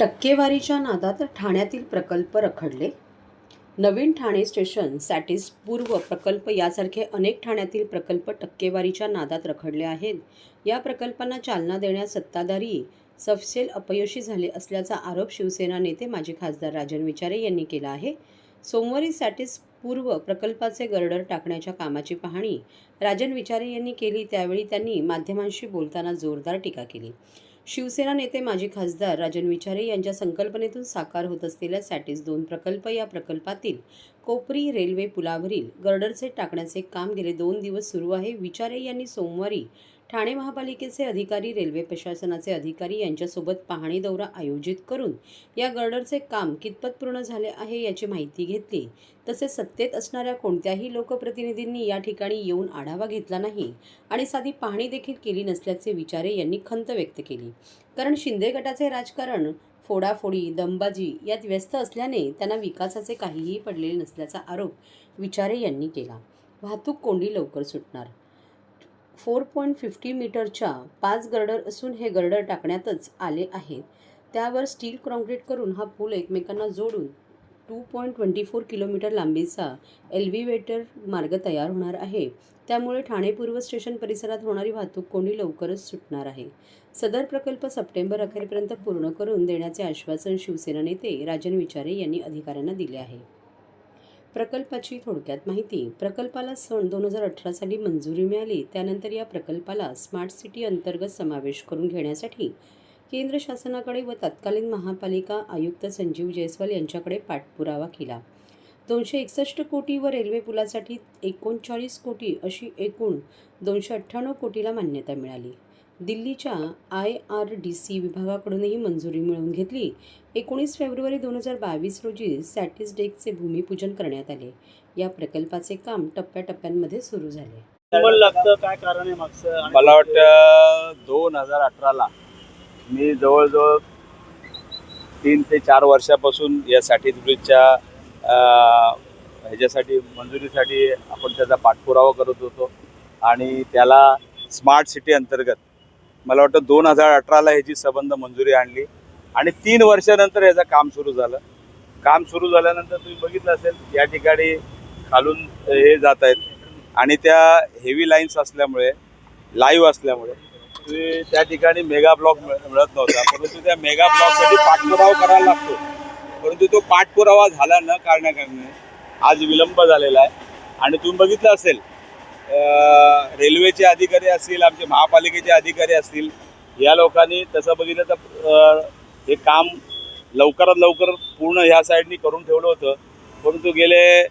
टक्केवारीच्या नादात ठाण्यातील प्रकल्प रखडले. नवीन ठाणे स्टेशन सॅटिस पूर्व प्रकल्प यासारखे अनेक ठाण्यातील प्रकल्प टक्केवारीच्या नादात रखडले आहेत. या प्रकल्पांना चालना देण्यास सत्ताधारी सफसेल अपयशी झाले असल्याचा आरोप शिवसेना नेते माजी खासदार राजन विचारे यांनी केला आहे. सोमवारी सॅटिस पूर्व प्रकल्पाचे गर्डर टाकण्याच्या कामाची पाहणी राजन विचारे यांनी केली. त्यावेळी त्यांनी माध्यमांशी बोलताना जोरदार टीका केली. शिवसेना नेते माजी खासदार राजन विचारे यांच्या संकल्पनेतून साकार होत असलेल्या सॅटिस दोन प्रकल्प या प्रकल्पातील कोपरी रेल्वे पुलावरील गर्डरचे टाकण्याचे काम गेले दोन दिवस सुरू आहे. विचारे यांनी सोमवारी ठाणे महापालिकेचे अधिकारी रेल्वे प्रशासनाचे अधिकारी यांच्यासोबत पाहणी दौरा आयोजित करून या गर्डरचे काम कितपत पूर्ण झाले आहे याची माहिती घेतली. तसेच सत्तेत असणाऱ्या कोणत्याही लोकप्रतिनिधींनी या ठिकाणी येऊन आढावा घेतला नाही आणि साधी पाहणी देखील केली नसल्याचे विचारे यांनी खंत व्यक्त केली. कारण शिंदे गटाचे राजकारण फोडाफोडी दमबाजी यात व्यस्त असल्याने त्यांना विकासाचे काहीही पडलेले नसल्याचा आरोप विचारे यांनी केला. वाहतूक कोंडी लवकर सुटणार. फोर पॉईंट फिफ्टी मीटरच्या पाच गर्डर असून हे गर्डर टाकण्यातच आले आहेत. त्यावर स्टील कॉन्क्रीट करून हा पूल एकमेकांना जोडून two point twenty four kilometre लांबीचा एल्व्हिवेटर मार्ग तयार होणार आहे. त्यामुळे ठाणे पूर्व स्टेशन परिसरात होणारी वाहतूक कोणी लवकरच सुटणार आहे. सदर प्रकल्प सप्टेंबर अखेरपर्यंत पूर्ण करून देण्याचे आश्वासन शिवसेना नेते राजन विचारे यांनी अधिकाऱ्यांना दिले आहे. प्रकल्पाची थोडक्यात माहिती. प्रकल्पाला सन दोन हजार अठरा साली मंजुरी मिळाली. त्यानंतर या प्रकल्पाला स्मार्ट सिटी अंतर्गत समावेश करून घेण्यासाठी केंद्र शासनाकडे व तत्कालीन महापालिका आयुक्त संजीव जयस्वाल यांच्याकडे पाठपुरावा केला. दोनशे एकसष्ट कोटी व रेल्वे पुलासाठी एकोणचाळीस कोटी अशी एकूण दोनशे अठ्ठ्याण्णव कोटीला मान्यता मिळाली. दिल्लीच्या आय आर डी सी विभागाकडूनही मंजुरी मिळवून घेतली. एकोणीस फेब्रुवारी दोन हजार बावीस रोजी सॅटिस डेकचे भूमिपूजन करण्यात आले. या प्रकल्पाचे काम टप्प्याटप्प्यांमध्ये सुरू झाले. लागतं काय कारण आहे मागचं मला वाटतं दोन हजार अठराला मी जवळजवळ तीन ते चार वर्षापासून या सॅटिस ब्रिजच्या ह्याच्यासाठी मंजुरीसाठी आपण त्याचा पाठपुरावा करत होतो. आणि त्याला स्मार्ट सिटी अंतर्गत मला वाटतं दोन हजार अठराला ह्याची संबंध मंजुरी आणली. आणि तीन वर्षानंतर ह्याचं काम सुरू झालं. काम सुरू झाल्यानंतर तुम्ही बघितलं असेल या ठिकाणी खालून हे जात आहेत. आणि त्या हेवी लाईन्स असल्यामुळे लाईव्ह असल्यामुळे तुम्ही त्या ठिकाणी मेगा ब्लॉक मिळ- मिळत नव्हता. परंतु त्या मेगा ब्लॉकसाठी पाठपुरावा करायला लागतो. परंतु तो पाठपुरावा झाला न कारणाकारणे आज विलंब झालेला आहे. आणि तुम्ही बघितलं असेल रेल्वेचे अधिकारी असतील आमचे महापालिकेचे अधिकारी असतील या लोकांनी तसं बघितलं तर हे काम लवकरात लवकर पूर्ण ह्या साईडनी करून ठेवलं होतं. परंतु गेले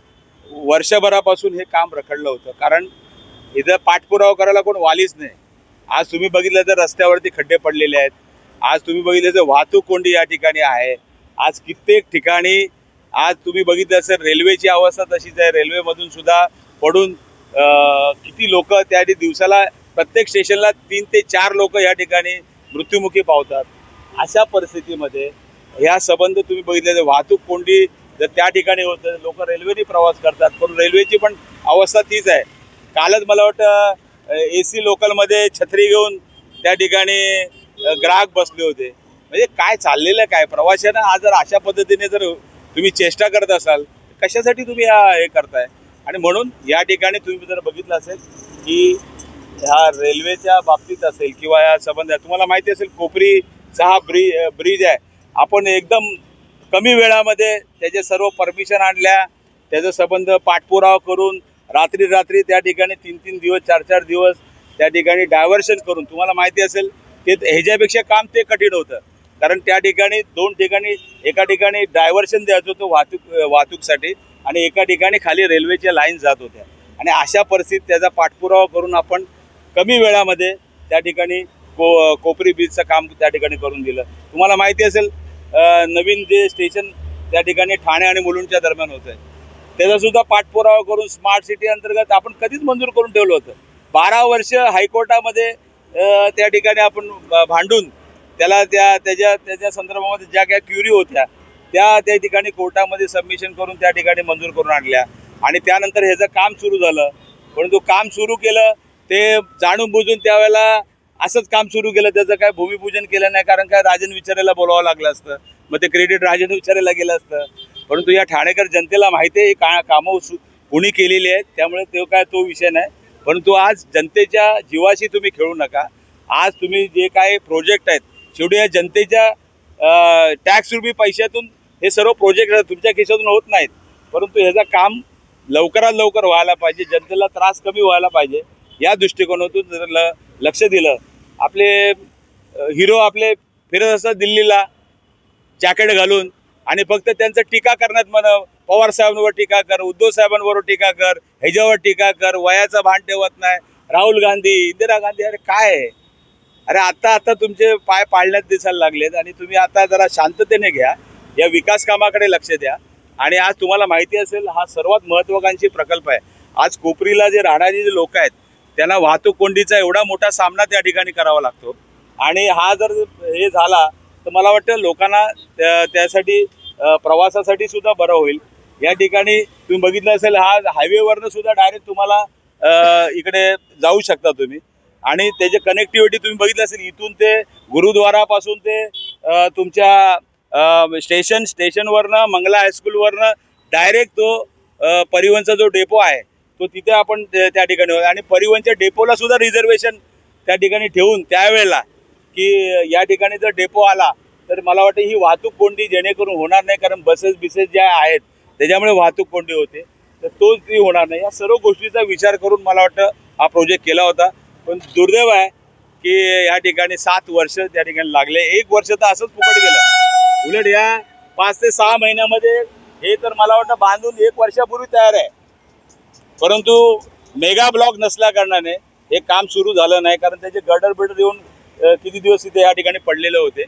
वर्षभरापासून हे काम रखडलं होतं. कारण इथं पाठपुरावा करायला कोण वालीच नाही. आज तुम्ही बघितलं तर रस्त्यावरती खड्डे पडलेले आहेत. आज तुम्ही बघितलं तर वाहतूक कोंडी या ठिकाणी आहे. आज कित्येक ठिकाणी आज तुम्ही बघितलं असेल रेल्वेची अवस्था तशीच आहे. रेल्वेमधून सुद्धा पडून किती लोक त्या दिवसाला प्रत्येक स्टेशनला तीन ते चार लोक या ठिकाणी मृत्युमुखी पावतात. अशा परिस्थितीमध्ये ह्या संबंध तुम्ही बघितले तर वाहतूक कोंडी जर त्या ठिकाणी होतं लोक रेल्वेने प्रवास करतात पण रेल्वेची पण अवस्था तीच आहे. कालच मला वाटतं ए सी लोकलमध्ये छत्री घेऊन त्या ठिकाणी ग्राहक बसले होते. म्हणजे काय चाललेलं काय? प्रवाशांना आज जर अशा पद्धतीने जर तुम्ही चेष्टा करत असाल कशासाठी तुम्ही हा हे करताय? आणि म्हणून या ठिकाणी तुम्ही जर बघितलं असेल की ह्या रेल्वेच्या बाबतीत असेल किंवा या संबंध तुम्हाला माहिती असेल कोपरीचा हा ब्रिज ब्रिज आहे. आपण एकदम कमी वेळामध्ये त्याचे सर्व परमिशन आणल्या त्याचा संबंध पाठपुरावा करून रात्री रात्री त्या ठिकाणी तीन तीन दिवस चार चार दिवस त्या ठिकाणी डायव्हर्शन करून तुम्हाला माहिती असेल ते ह्याच्यापेक्षा काम ते कठीण होतं. कारण त्या ठिकाणी दोन ठिकाणी एका ठिकाणी डायव्हर्शन द्यायचं होतं वाहतूक वाहतूकसाठी. आणि एका ठिकाणी खाली रेल्वेच्या लाईन जात होत्या. आणि अशा परिस्थितीत त्याचा पाठपुरावा करून आपण कमी वेळामध्ये त्या ठिकाणी को कोपरी बीचचं काम त्या ठिकाणी करून दिलं. तुम्हाला माहिती असेल नवीन जे स्टेशन त्या ठिकाणी ठाणे आणि मुलुंडच्या दरम्यान होतं आहे त्याचासुद्धा पाठपुरावा करून स्मार्ट सिटी अंतर्गत आपण कधीच मंजूर करून ठेवलं होतं. बारा वर्ष हायकोर्टामध्ये त्या ठिकाणी आपण भांडून त्याला त्या त्याच्या त्याच्या संदर्भामध्ये ज्या काही क्युरी होत्या त्या त्या ठिकाणी कोर्टामध्ये सबमिशन करून त्या ठिकाणी मंजूर करून आणल्या. आणि त्यानंतर ह्याचं काम सुरू झालं परंतु काम सुरू केलं ते जाणून बुजून त्यावेळेला असंच काम सुरू केलं त्याचं काय भूमिपूजन केलं नाही कारण काय राजन विचारायला बोलावं लागलं असतं. मग ते क्रेडिट राजन विचारायला गेलं असतं. परंतु या ठाणेकर जनतेला माहिती आहे का कामं सु- कोणी केलेली आहेत त्यामुळे तो काय तो विषय नाही. परंतु आज जनतेच्या जीवाशी तुम्ही खेळू नका. आज तुम्ही जे काय प्रोजेक्ट आहेत शेवटी या जनतेच्या टॅक्स रुपी पैशातून हे सर्व प्रोजेक्ट तुमच्या खिशातून होत नाहीत. परंतु ह्याचं काम लवकरात लवकर व्हायला पाहिजे. जनतेला त्रास कमी व्हायला पाहिजे. या दृष्टिकोनातून जर ल लक्ष दिलं आपले हिरो आपले फिरत असतात दिल्लीला जॅकेट घालून आणि फक्त त्यांचं टीका करण्यात मन पवार साहेबांवर टीका कर उद्धव साहेबांवर टीका कर ह्याच्यावर टीका कर वयाचं भान ठेवत नाही. राहुल गांधी इंदिरा गांधी अरे काय? आहे अरे आता आता तुमचे पाय पाळण्यात दिसायला लागलेत आणि तुम्ही आता जरा शांततेने घ्या. या विकास कामाकडे लक्ष द्या. आणि आज तुम्हाला माहिती असेल हा सर्वात महत्वाकांक्षी प्रकल्प आहे. आज कोपरीला जे राहणारे जे लोक आहेत त्यांना वाहतूक कोंडीचा एवढा मोठा सामना त्या ठिकाणी करावा लागतो. आणि हा जर हे झाला तर मला वाटतं लोकांना त्या- त्यासाठी प्रवासासाठी सुद्धा बरं होईल. या ठिकाणी तुम्ही बघितलं असेल हा हायवेवरनं सुद्धा डायरेक्ट तुम्हाला इकडे जाऊ शकता तुम्ही. आणि त्याची कनेक्टिव्हिटी तुम्ही बघितलं असेल इथून ते गुरुद्वारापासून ते तुमच्या स्टेशन स्टेशनवरनं मंगला हायस्कूलवरनं डायरेक्ट तो परिवहनचा जो डेपो आहे तो तिथे आपण त्या त्या ठिकाणी होतो. आणि परिवहनच्या डेपोला सुद्धा रिझर्वेशन त्या ठिकाणी ठेवून त्यावेळेला की या ठिकाणी जर डेपो आला तर मला वाटतं ही वाहतूक कोंडी जेणेकरून होणार नाही कारण बसेस बिसेस ज्या आहेत त्याच्यामुळे वाहतूक कोंडी होते. तर तो ती होणार नाही. या सर्व गोष्टीचा विचार करून मला वाटतं हा प्रोजेक्ट केला होता. पण दुर्दैव आहे की या ठिकाणी सात वर्ष त्या ठिकाणी लागले. एक वर्ष तर असंच फुकट गेलं. उलट या पाच ते सहा महिन्यामध्ये हे तर मला वाटतं बांधून एक वर्षापूर्वी तयार आहे. परंतु मेगा ब्लॉक नसल्या कारणाने हे काम सुरू झालं नाही कारण त्याचे गडर बिडर येऊन किती दिवस तिथे या ठिकाणी पडलेले होते.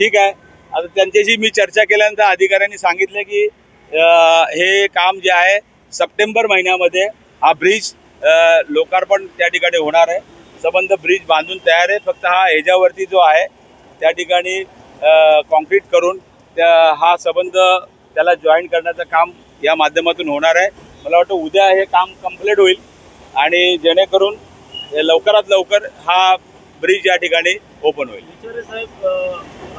ठीक आहे. आता त्यांच्याशी मी चर्चा केल्यानंतर अधिकाऱ्यांनी सांगितलं की हे काम जे आहे सप्टेंबर महिन्यामध्ये हा ब्रिज लोकार्पण त्या ठिकाणी होणार आहे. संबंध ब्रिज बांधून तयार आहे. फक्त हा ह्याच्यावरती जो आहे त्या ठिकाणी कॉन्क्रीट करून त्या हा संबंध त्याला जॉईन करण्याचं काम या माध्यमातून होणार आहे. मला वाटतं उद्या हे काम कंप्लीट होईल आणि जेणेकरून लवकरात लवकर हा ब्रिज या ठिकाणी ओपन होईल. साहेब